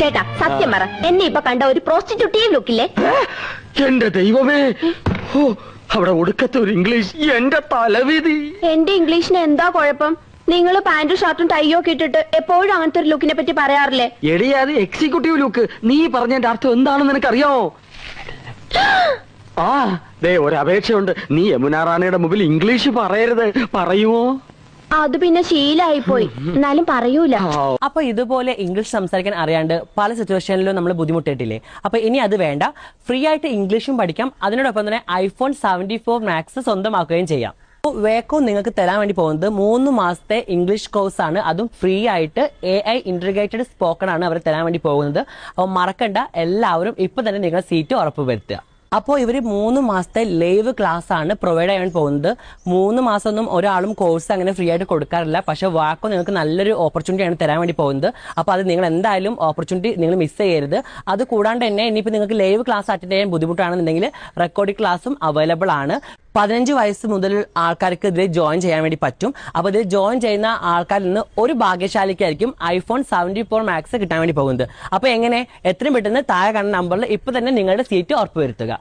ചേട്ടാ സത്യം പറ. എന്നെ ഇപ്പൊ കണ്ട ഒരു പ്രോസ്റ്റിറ്റ്യൂട്ടീവ് ലുക്കില്ലേ എന്റെ ദൈവമേ. ഓ അവിടെ ഒടുക്കത്തെ ഒരു ഇംഗ്ലീഷ് എന്റെ തലവിധി. എന്റെ ഇംഗ്ലീഷിന് എന്താ കുഴപ്പം? നിങ്ങൾ പാന്റും ഷർട്ടും ടൈയോ ഒക്കെ ഇട്ടിട്ട് എപ്പോഴും അങ്ങനത്തെ ഒരു ലുക്കിനെ പറ്റി പറയാറില്ലേ? എടി അത് എക്സിക്യൂട്ടീവ് ലുക്ക് നീ പറഞ്ഞതിന്റെ അർത്ഥം എന്താണെന്ന് നിനക്കറിയാമോ ആ ദേ ഒരു അപേക്ഷയുണ്ട്. നീ യമുന റാണിയുടെ മുമ്പിൽ ഇംഗ്ലീഷ് പറയരുത്. പറയുമോ അത് പിന്നെ ശീലായി പോയി എന്നാലും പറയൂല. അപ്പൊ ഇതുപോലെ ഇംഗ്ലീഷ് സംസാരിക്കാൻ അറിയാണ്ട് പല സിറ്റുവേഷനിലും നമ്മൾ ബുദ്ധിമുട്ടിട്ടില്ലേ അപ്പൊ ഇനി അത് വേണ്ട. ഫ്രീ ആയിട്ട് ഇംഗ്ലീഷും പഠിക്കാം. അതിനോടൊപ്പം തന്നെ ഐഫോൺ സെവന്റി ഫോർ മാക്സ് സ്വന്തമാക്കുകയും ചെയ്യാം. വേക്കോ നിങ്ങൾക്ക് തരാൻ വേണ്ടി പോകുന്നത് മൂന്ന് മാസത്തെ ഇംഗ്ലീഷ് കോഴ്സ് ആണ് അതും ഫ്രീ ആയിട്ട് എ ഐ ഇന്റഗ്രേറ്റഡ് സ്പോക്കൺ ആണ് അവർ തരാൻ വേണ്ടി പോകുന്നത്. അപ്പോൾ മറക്കണ്ട. എല്ലാവരും ഇപ്പൊ തന്നെ നിങ്ങളുടെ സീറ്റ് ഉറപ്പ് വരുത്തുക അപ്പോൾ ഇവർ മൂന്ന് മാസത്തെ ലൈവ് ക്ലാസ് ആണ് പ്രൊവൈഡ് ചെയ്യാൻ പോകുന്നത്. മൂന്ന് മാസമൊന്നും ഒരാളും കോഴ്സ് അങ്ങനെ ഫ്രീ ആയിട്ട് കൊടുക്കാറില്ല. പക്ഷേ വാക്കോ നിങ്ങൾക്ക് നല്ലൊരു ഓപ്പർച്യൂണിറ്റി ആണ് തരാൻ വേണ്ടി പോകുന്നത്. അപ്പോൾ അത് നിങ്ങൾ എന്തായാലും ഓപ്പർച്യൂണിറ്റി നിങ്ങൾ മിസ് ചെയ്യരുത്. അത് കൂടാണ്ട് തന്നെ ഇനിയിപ്പോൾ നിങ്ങൾക്ക് ലൈവ് ക്ലാസ് അറ്റൻഡ് ചെയ്യാൻ ബുദ്ധിമുട്ടാണെന്നുണ്ടെങ്കിൽ റെക്കോർഡിംഗ് ക്ലാസ്സും അവൈലബിൾ ആണ്. പതിനഞ്ച് വയസ്സ് മുതൽ ആൾക്കാർക്ക് ഇതിൽ ജോയിൻ ചെയ്യാൻ വേണ്ടി പറ്റും. അപ്പോൾ ഇതിൽ ജോയിൻ ചെയ്യുന്ന ആൾക്കാരിൽ നിന്ന് ഒരു ഭാഗ്യശാലിക്കായിരിക്കും ഐഫോൺ സെവന്റി ഫോർ മാക്സ് കിട്ടാൻ വേണ്ടി പോകുന്നത്. അപ്പോൾ എങ്ങനെ? എത്രയും പെട്ടെന്ന് താഴെ കാണുന്ന നമ്പറിൽ ഇപ്പൊ തന്നെ നിങ്ങളുടെ സീറ്റ് ഉറപ്പുവരുത്തുക.